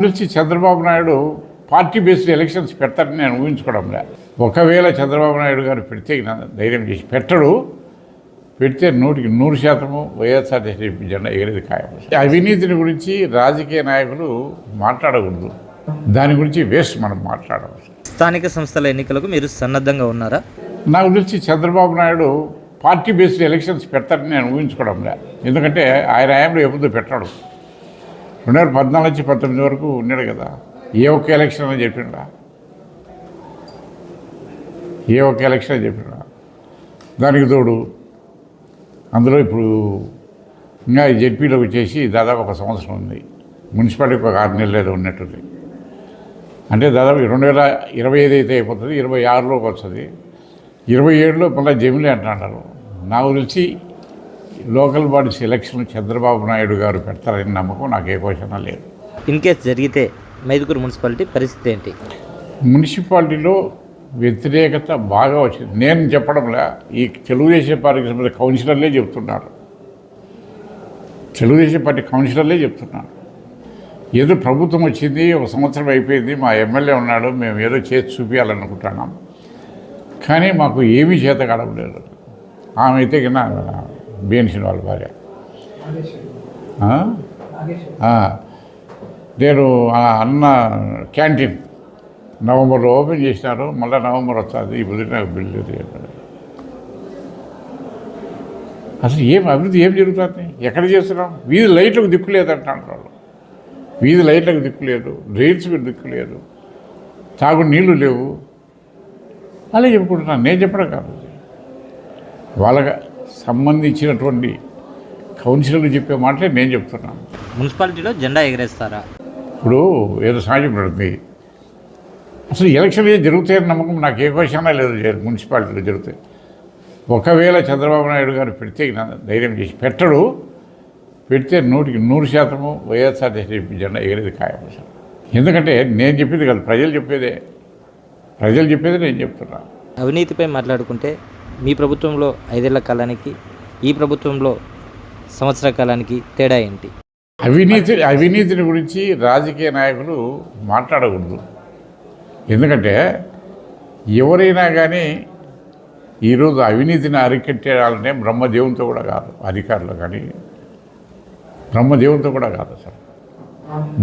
నుంచి Chandrababu Naidu party based elections పెడతారని నేను ఊహించుకోవడం లే. ఒకవేళ చంద్రబాబు నాయుడు గారు పెడితే నా ధైర్యం చేసి పెట్టడు. పెడితే నూటికి నూరు శాతము వైఎస్ఆర్సీపీ జెండా ఎగిరేది ఖాయం అవినీతిని గురించి రాజకీయ నాయకులు మాట్లాడకూడదు. దాని గురించి వేస్ట్ మనం మాట్లాడవచ్చు స్థానిక సంస్థల ఎన్నికలకు మీరు సన్నద్ధంగా ఉన్నారా? నాకు తెలిసి Chandrababu Naidu party based elections పెడతారని నేను ఊహించుకోవడం లే. ఎందుకంటే ఆయన హయాంలో ఎప్పుడు పెట్టాడు. రెండు వేల పద్నాలుగు నుంచి పంతొమ్మిది వరకు ఉన్నాడు కదా. ఏ ఒక్క ఎలక్షన్ అని చెప్పిండా ఏ ఒక్క ఎలక్షన్ అని చెప్పిండా దానికి తోడు అందులో ఇప్పుడు ఇంకా ఈ వచ్చేసి దాదాపు ఒక సంవత్సరం ఉంది. మున్సిపాలిటీకి ఒక ఆరు నెలలు ఏదో ఉన్నట్టుంది. అంటే దాదాపు రెండు వేల ఇరవై ఐదు అయితే అయిపోతుంది ఇరవై ఆరులోకి వస్తుంది. ఇరవై ఏడులో మళ్ళీ జమిలీ అంటున్నారు. నాకు తెలిసి local bodies election Chandrababu Naidu గారు పెడతారని నమ్మకం నాకు ఏ క్వశ్చన్ లేదు. ఇన్ కేస్ జరిగితే మైదుకూరు మున్సిపాలిటీ పరిస్థితి ఏంటి? మున్సిపాలిటీలో వ్యతిరేకత బాగా వచ్చింది. నేను చెప్పడంలే ఈ తెలుగుదేశం పార్టీకి సంబంధించిన కౌన్సిలర్లే చెప్తున్నారు. తెలుగుదేశం పార్టీ కౌన్సిలర్లే చెప్తున్నారు. ఏదో ప్రభుత్వం వచ్చింది ఒక సంవత్సరం అయిపోయింది మా ఎమ్మెల్యే ఉన్నాడు మేము ఏదో చేసి చూపించాలనుకుంటున్నాం కానీ మాకు ఏమీ చేత కావట్లేదు ఆమె అయితే బీఎన్సీ వాళ్ళ భార్య. నేను అన్న క్యాంటీన్ నవంబర్లో ఓపెన్ చేసినారు మళ్ళీ నవంబర్ వస్తుంది ఈ బుద్ధి నాకు బిల్లు అసలు ఏం అభివృద్ధి ఏం జరుగుతుంది? ఎక్కడ చేస్తున్నాం? వీధి లైట్లకు దిక్కు లేదంటారు వాళ్ళు. వీధి లైట్లకు దిక్కు లేదు డ్రైన్స్కి దిక్కు లేదు తాగు నీళ్ళు లేవు. అలా చెప్పుకుంటున్నాను నేను చెప్పడం కాదు. వాళ్ళకి సంబంధించినటువంటి కౌన్సిలర్లు చెప్పే మాటలే నేను చెప్తున్నాను మున్సిపాలిటీలో జెండా ఎగరేస్తారా? ఇప్పుడు ఏదో సహజం పడుతుంది అసలు ఎలక్షన్లు ఏం జరుగుతాయని నమ్మకం నాకు ఏ క్వశ్చన్ లేదు మున్సిపాలిటీలో జరుగుతాయి ఒకవేళ చంద్రబాబు నాయుడు గారు పెడితే నా ధైర్యం చేసి పెట్టడు. పెడితే నూటికి నూరు శాతము వైఎస్ఆర్సీపీ జెండా ఎగిరేది ఖాయం ఎందుకంటే నేను చెప్పేది కాదు ప్రజలు చెప్పేదే. ప్రజలు చెప్పేది నేను చెప్తున్నా. అవినీతిపై మాట్లాడుకుంటే మీ ప్రభుత్వంలో ఐదేళ్ళ కాలానికి ఈ ప్రభుత్వంలో సంవత్సర కాలానికి తేడా ఏంటి? అవినీతి అవినీతిని గురించి రాజకీయ నాయకులు మాట్లాడకూడదు. ఎందుకంటే ఎవరైనా కానీ ఈరోజు అవినీతిని అరికట్టేయాలంటే బ్రహ్మదేవునితో కూడా కాదు అధికారులు కానీ బ్రహ్మదేవునితో కూడా కాదు అసలు.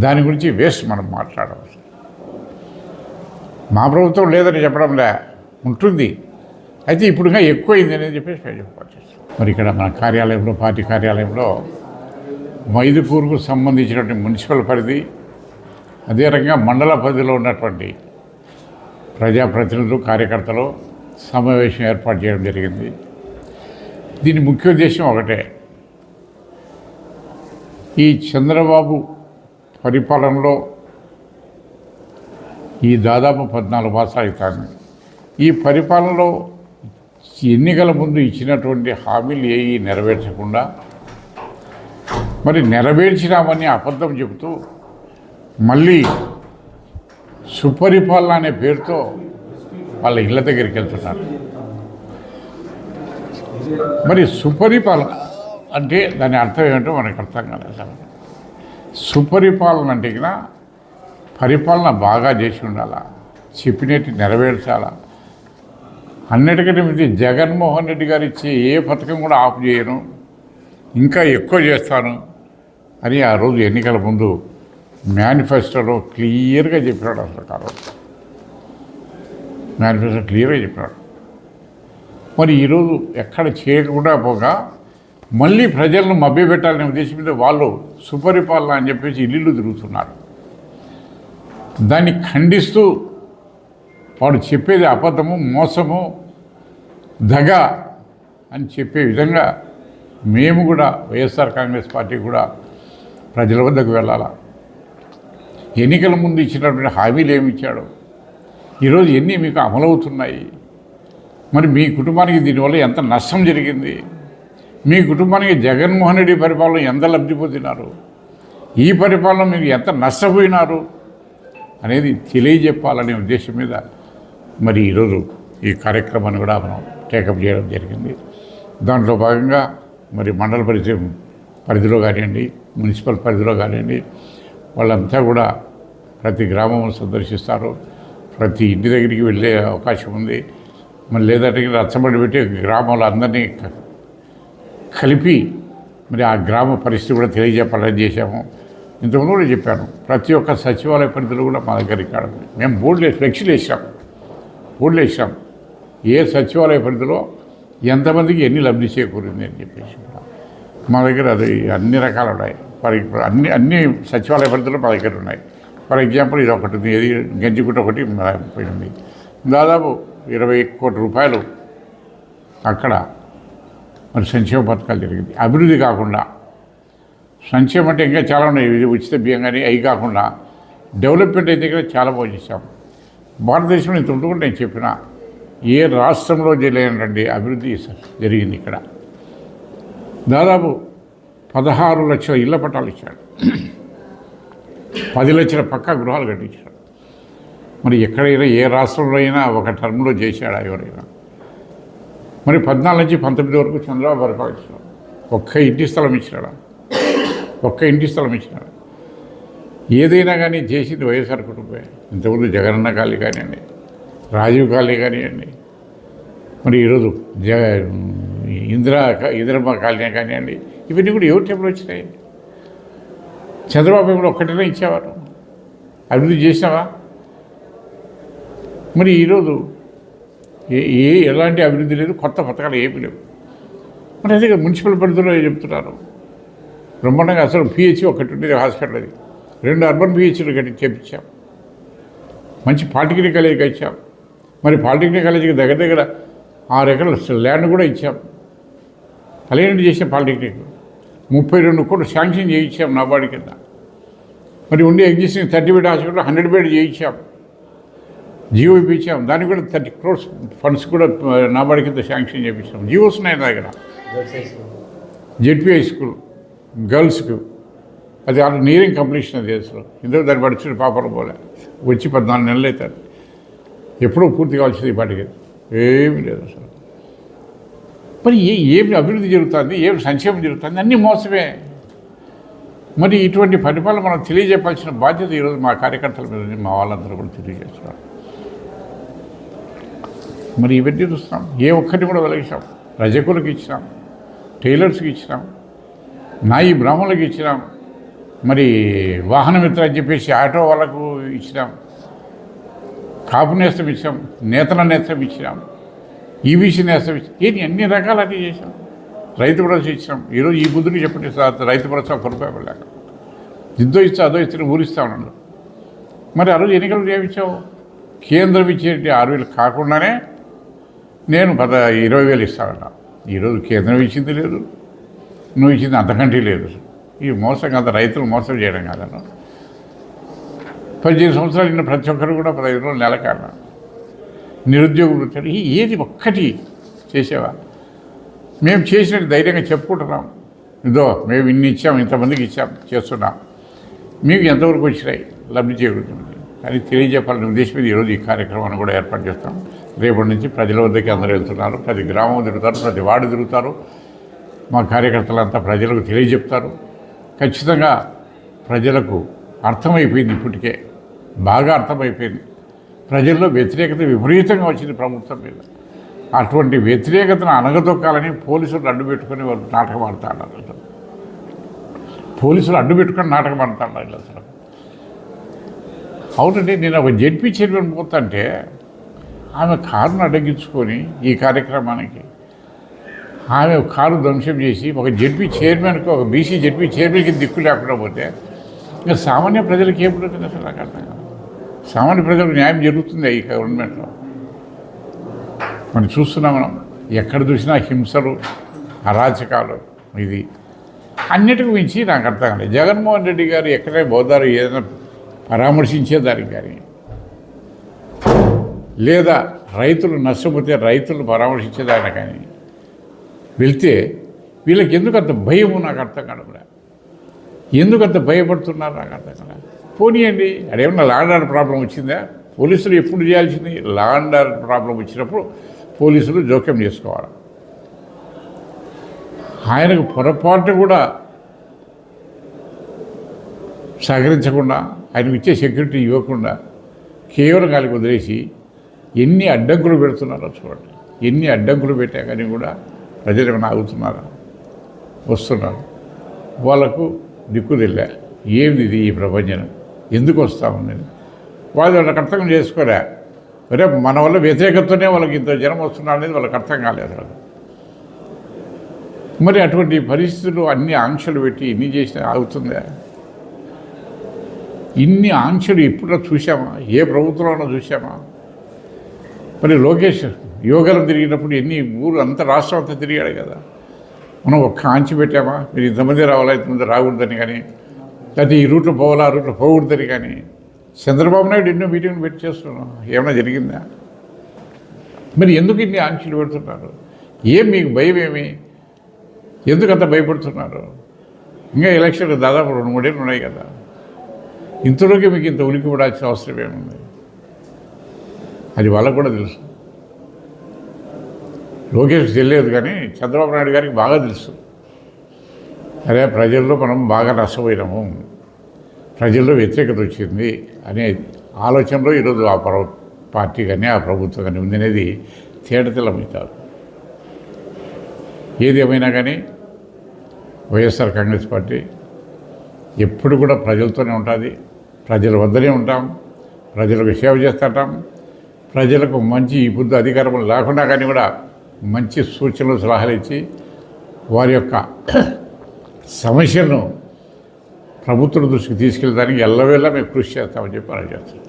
దాని గురించి వేస్ట్ మనం మాట్లాడవచ్చు మా ప్రభుత్వం లేదని చెప్పడం లే ఉంటుంది. అయితే ఇప్పుడుగా ఎక్కువైంది అనేది చెప్పేసి నేను మరి ఇక్కడ మన కార్యాలయంలో పార్టీ కార్యాలయంలో మైదుపూర్కు సంబంధించినటువంటి మున్సిపల్ పరిధి అదే రకంగా మండల పరిధిలో ఉన్నటువంటి ప్రజాప్రతినిధులు కార్యకర్తలు సమావేశం ఏర్పాటు చేయడం జరిగింది. దీని ముఖ్య ఉద్దేశం ఒకటే. ఈ చంద్రబాబు పరిపాలనలో ఈ దాదాపు పద్నాలుగు మాసాలు అవుతాను ఈ పరిపాలనలో ఎన్నికల ముందు ఇచ్చినటువంటి హామీలు ఏవి నెరవేర్చకుండా మరి నెరవేర్చినామని అబద్ధం చెబుతూ మళ్ళీ సుపరిపాలన అనే పేరుతో వాళ్ళ ఇళ్ళ దగ్గరికి వెళ్తున్నారు. మరి సుపరిపాలన అంటే దాని అర్థం ఏమిటో మనకు అర్థం కాలేదు. సుపరిపాలన అంటే పరిపాలన బాగా చేసి ఉండాలా? చెప్పినట్టు నెరవేర్చాలా? అన్నిటికంటే మించి జగన్మోహన్ రెడ్డి గారు ఇచ్చే ఏ పథకం కూడా ఆపు చేయను. ఇంకా ఎక్కువ చేస్తాను అని ఆ రోజు ఎన్నికల ముందు మేనిఫెస్టోలో క్లియర్గా చెప్పినాడు అసలు ఆ రోజు. మేనిఫెస్టో క్లియర్గా చెప్పినాడు. మరి ఈరోజు ఎక్కడ చేయకుండా పోగా మళ్ళీ ప్రజలను మభ్యపెట్టాలనే ఉద్దేశం మీద వాళ్ళు సుపరిపాలన అని చెప్పేసి ఇల్లు తిరుగుతున్నారు. దాన్ని ఖండిస్తూ వాడు చెప్పేది అబద్ధము మోసము దగ అని చెప్పే విధంగా మేము కూడా వైఎస్ఆర్ కాంగ్రెస్ పార్టీ కూడా ప్రజల వద్దకు వెళ్ళాలా? ఎన్నికల ముందు ఇచ్చినటువంటి హామీలు ఏమి ఇచ్చాడు? ఈరోజు ఎన్ని మీకు అమలవుతున్నాయి? మరి మీ కుటుంబానికి దీనివల్ల ఎంత నష్టం జరిగింది? మీ కుటుంబానికి జగన్మోహన్ రెడ్డి పరిపాలన ఎంత లబ్ధి పొందినారు? ఈ పరిపాలన మీరు ఎంత నష్టపోయినారు? అనేది తెలియజెప్పాలనే ఉద్దేశం మీద మరి ఈరోజు ఈ కార్యక్రమాన్ని కూడా మనం టేకప్ చేయడం జరిగింది. దాంట్లో భాగంగా మరి మండల పరిచయం పరిధిలో కానివ్వండి మున్సిపల్ పరిధిలో కానివ్వండి వాళ్ళంతా కూడా ప్రతి గ్రామం సందర్శిస్తారు. ప్రతి ఇంటి దగ్గరికి వెళ్ళే అవకాశం ఉంది. మరి లేదంటే రచ్చబడి పెట్టి గ్రామంలో అందరినీ కలిపి మరి ఆ గ్రామ పరిస్థితి కూడా తెలియజెప్పాలని చేశాము. ఇంతకుముందు కూడా చెప్పాను ప్రతి ఒక్క సచివాలయ పరిధిలో కూడా మా దగ్గర ఇక్కడ మేము బోర్డులు వేసి ఫ్లెక్సీలు వేసాం బోర్డులు వేసాం ఏ సచివాలయ పరిధిలో ఎంతమందికి ఎన్ని లబ్ధి చేకూరింది అని చెప్పేసి మా దగ్గర అది అన్ని రకాలు ఉన్నాయి. ఫర్ ఇప్పుడు అన్ని అన్ని సచివాలయ పరిధిలో మా దగ్గర ఉన్నాయి. ఫర్ ఎగ్జాంపుల్ ఇది ఒకటి ఉంది. ఏది? గంజిగుట్ట ఒకటి మా పోయింది దాదాపు ఇరవై కోటి రూపాయలు అక్కడ మరి సంక్షేమ పథకాలు జరిగింది. అభివృద్ధి కాకుండా సంక్షేమం అంటే ఇంకా చాలా ఉన్నాయి. ఇది ఉచిత బియ్యం కానీ అవి కాకుండా డెవలప్మెంట్ అయితే కూడా చాలా బాగా చేశాం భారతదేశంలో ఇంత ఉంటుకుంటే నేను చెప్పిన. ఏ రాష్ట్రంలో చేయలేనండి అభివృద్ధి జరిగింది ఇక్కడ? దాదాపు పదహారు లక్షల ఇళ్ళ పట్టాలు ఇచ్చాడు పది లక్షల పక్కా గృహాలు కట్టించాడు మరి ఎక్కడైనా ఏ రాష్ట్రంలో అయినా ఒక టర్మ్లో చేశాడా ఎవరైనా? మరి పద్నాలుగు నుంచి పంతొమ్మిది వరకు చంద్రబాబు పరిపాలించాడు ఒక్క ఇంటి స్థలం ఇచ్చినాడా? ఒక్క ఇంటి స్థలం ఇచ్చినాడు? ఏదైనా కానీ చేసింది వైఎస్ఆర్ కుటుంబమే. ఇంతకుముందు జగనన్న కాలనీ కానివ్వండి రాజీవ్ కాలనీ కానివ్వండి మరి ఈరోజు జ ఇందిరా ఇందిరమ్మ కాలనీ కానివ్వండి ఇవన్నీ కూడా ఎవరి టైంలో వచ్చినాయి? చంద్రబాబు కూడా ఒక్కటనే ఇచ్చేవారు. అభివృద్ధి చేసినావా? మరి ఈరోజు ఏ ఏ ఎలాంటి అభివృద్ధి లేదు కొత్త పథకాలు ఏమి లేవు. మరి అదే మున్సిపల్ పరిధిలో చెప్తున్నారు. బ్రహ్మాండంగా అసలు పిహెచ్ ఒకటి ఉండేది హాస్పిటల్ అది. రెండు అర్బన్ పిహెచ్లు కట్టి చేపించాం. మంచి పాలిటెక్నిక్ కాలేజీకి ఇచ్చాం మరి పాలిటెక్నిక్ కాలేజీకి దగ్గర దగ్గర ఆరు ఎకరాల ల్యాండ్ కూడా ఇచ్చాం. అలాంటి చేసాం పాలిటెక్నిక్. ముప్పై రెండు కోట్లు శాంక్షన్ చేయించాం నాబార్డు కింద. మరి ఉండే existing thirty bed hospital hundred bed చేయించాం. జియో ఇప్పించాం. దానికి కూడా థర్టీ క్రోర్స్ ఫండ్స్ కూడా ఆ, నాబార్డు కింద శాంక్షన్ చేయించాం. జియోస్ ఉన్నాయి దగ్గర. జెడ్పీ హై స్కూల్ గర్ల్స్కు అది ఆ నీరింగ్ కంప్లీషన్ అది అసలు. ఇందులో దాన్ని పడిచిన పాపలు పోలే. వచ్చి పద్నాలుగు నెలలు అవుతారు ఎప్పుడూ పూర్తి కావాల్సింది ఈ పాటికి. ఏమీ లేదు అసలు. మరి ఏ ఏమి అభివృద్ధి జరుగుతుంది ఏమి సంక్షేమం జరుగుతుంది అన్నీ మోసమే. మరి ఇటువంటి పరిపాలన మనం తెలియజెప్పాల్సిన బాధ్యత ఈరోజు మా కార్యకర్తల మీద మా వాళ్ళందరూ కూడా తెలియజేస్తున్నారు. మరి ఇవన్నీ చూస్తున్నాం. ఏ ఒక్కటి కూడా వెలిగించాం రజకులకు ఇచ్చినాం టైలర్స్కి ఇచ్చినాం నాయి బ్రాహ్మణులకు ఇచ్చినాం మరి వాహన మిత్ర అని చెప్పేసి ఆటో వాళ్ళకు ఇచ్చినాం. కాపు నేస్తం ఇచ్చాం నేతల నేస్తం ఇచ్చినాం ఈబీసీ నేస్తం ఇచ్చాం ఏంటి అన్ని రకాలన్నీ చేసాం రైతు భరోసా ఇచ్చినాం. ఈరోజు ఈ బుద్ధుని చెప్పండి సార్ రైతు భరోసా ఒక్క లేక. పడలేక ఇద్దో ఇస్తా అదో ఇస్తే ఊరిస్తా ఉన్నాడు మరి ఆ రోజు ఎన్నికలు ఏమిచ్చావు కేంద్రం ఇచ్చేటి ఆరు వేలు కాకుండానే నేను పద ఇరవై వేలు ఇస్తానన్నా ఈరోజు కేంద్రం ఇచ్చింది లేదు. నువ్వు ఇచ్చింది అంతకంటే లేదు. ఈ మోసం కాదు రైతులు మోసం చేయడం కాదన్నా పదిహేను సంవత్సరాలు ఇన్న ప్రతి ఒక్కరు కూడా పదహైదు రోజులు నెలకన్నా నిరుద్యోగులు నిరుద్యోగ ఏది ఒక్కటి చేసేవా? మేము చేసినట్టు ధైర్యంగా చెప్పుకుంటున్నాం. ఇదో మేము ఇన్ని ఇచ్చాం ఇంతమందికి ఇచ్చాం చేస్తున్నాం. మీకు ఎంతవరకు వచ్చినాయి? లబ్ధి చేకూరుతుంది అని తెలియజెప్పాలనే ఉద్దేశం మీద ఈరోజు ఈ కార్యక్రమాన్ని కూడా ఏర్పాటు చేస్తాం. రేపటి నుంచి ప్రజల వద్దకి అందరూ వెళ్తున్నారు. ప్రతి గ్రామం తిరుగుతారు ప్రతి వార్డు తిరుగుతారు. మా కార్యకర్తలంతా ప్రజలకు తెలియజెప్తారు. ఖచ్చితంగా ప్రజలకు అర్థమైపోయింది ఇప్పటికే. బాగా అర్థమైపోయింది. ప్రజల్లో వ్యతిరేకత విపరీతంగా వచ్చింది ప్రభుత్వం మీద. అటువంటి వ్యతిరేకతను అనగదొక్కాలని పోలీసులు అడ్డు పెట్టుకుని వాళ్ళు నాటకం ఆడుతున్నారు అసలు. పోలీసులు అడ్డు పెట్టుకొని నాటకం ఆడుతున్నారు అసలు. అవునండి నేను ఒక జడ్పీ చైర్మన్ పోతుంటే ఆమె కారును అడ్డగించుకొని ఈ కార్యక్రమానికి ఆమె కారు ధ్వంసం చేసి ఒక జడ్పీ చైర్మన్కి ఒక బీసీ జడ్పీ చైర్మన్కి దిక్కు లేకుండా పోతే ఇంకా సామాన్య ప్రజలకు ఏం ఉంటుంది అసలు నాకు అర్థం కాదు. సామాన్య ప్రజలకు న్యాయం జరుగుతుంది ఈ గవర్నమెంట్లో. మనం చూస్తున్నాం మనం ఎక్కడ చూసినా హింసలు అరాచకాలు ఇది. అన్నిటికి మించి నాకు అర్థం కాలేదు. జగన్మోహన్ రెడ్డి గారు ఎక్కడే పోతారు ఏదైనా పరామర్శించేదానికి కానీ లేదా రైతులు నష్టపోతే రైతులు పరామర్శించేదాన్ని కానీ వెళ్తే వీళ్ళకి ఎందుకు అంత భయము? నాకు అర్థం కాదు ఎందుకు అంత భయపడుతున్నారు? నాకు అర్థం కాదు పోనీయండి అదేమన్నా లాండ్ ఆర్డర్ ప్రాబ్లం వచ్చిందా? పోలీసులు ఎప్పుడు చేయాల్సింది? లాండ్ ఆర్డర్ ప్రాబ్లం వచ్చినప్పుడు పోలీసులు జోక్యం చేసుకోవాలి. ఆయనకు పొరపాటు కూడా సహకరించకుండా ఆయనకు ఇచ్చే సెక్యూరిటీ ఇవ్వకుండా కేవలం గాలికి వదిలేసి ఎన్ని అడ్డంకులు పెడుతున్నారో చూడండి. ఎన్ని అడ్డంకులు పెట్టా కానీ కూడా ప్రజలు ఏమైనా ఆగుతున్నారా? వస్తున్నారు. వాళ్ళకు దిక్కు తెల్లా ఏంది ఇది ఈ ప్రపంచం? ఎందుకు వస్తూ ఉంది వాళ్ళు వాళ్ళకి అర్థం చేసుకోలే. అరే మన వల్ల వ్యతిరేకతతోనే వాళ్ళకి ఇంత జనం వస్తున్నారు అనేది వాళ్ళకి అర్థం కాలేదు అసలు. మరి అటువంటి పరిస్థితులు అన్ని ఆంక్షలు పెట్టి ఇన్ని చేసినా అవుతుందా ఇన్ని ఆంక్షలు ఎప్పుడో చూసామా ఏ ప్రభుత్వంలో చూసామా మరి లోకేష్ యోగాలు తిరిగినప్పుడు ఎన్ని ఊరు అంత రాష్ట్రం అంతా తిరిగాడు కదా. మనం ఒక్క ఆంచి పెట్టామా? మీరు ఇంతమంది రావాలా? ఇంతమంది రాకూడదని కానీ అది ఈ రూట్లో పోవాలా ఆ రూట్లో పోకూడదని కానీ చంద్రబాబు నాయుడు ఎన్నో మీటింగ్లు పెట్టి చేస్తున్నాం. ఏమైనా జరిగిందా? మరి ఎందుకు ఇన్ని ఆంక్షలు పెడుతున్నారు? ఏం మీకు భయం ఏమి? ఎందుకు అంత భయపడుతున్నారు? ఇంకా ఎలక్షన్ దాదాపు రెండు మూడేళ్ళు ఉన్నాయి కదా. ఇంతలోకి మీకు ఇంత ఉనికి పడాల్సిన అవసరం ఏముంది? అది వాళ్ళకు కూడా తెలుసు. లోకేష్ తెలియదు కానీ చంద్రబాబు నాయుడు గారికి బాగా తెలుసు. అరే ప్రజల్లో మనం బాగా నష్టపోయినాము. ప్రజల్లో వ్యతిరేకత వచ్చింది అనే ఆలోచనలో ఈరోజు ఆ ప్ర పార్టీ కానీ ఆ ప్రభుత్వం కానీ ఉంది అనేది తేటతెల్లమవుతారు ఏది ఏమైనా కానీ వైఎస్ఆర్ కాంగ్రెస్ పార్టీ ఎప్పుడు కూడా ప్రజలతోనే ఉంటుంది. ప్రజల వద్దనే ఉంటాం. ప్రజలకు సేవ చేస్తుంటాం. ప్రజలకు మంచి ఇప్పుడు అధికారం లేకుండా కానీ కూడా మంచి సూచనలు సలహాలు ఇచ్చి వారి యొక్క సమస్యలను ప్రభుత్వం దృష్టికి తీసుకెళ్ళడానికి ఎల్లవేళ మేము కృషి చేస్తామని చెప్పి అలా చేస్తాం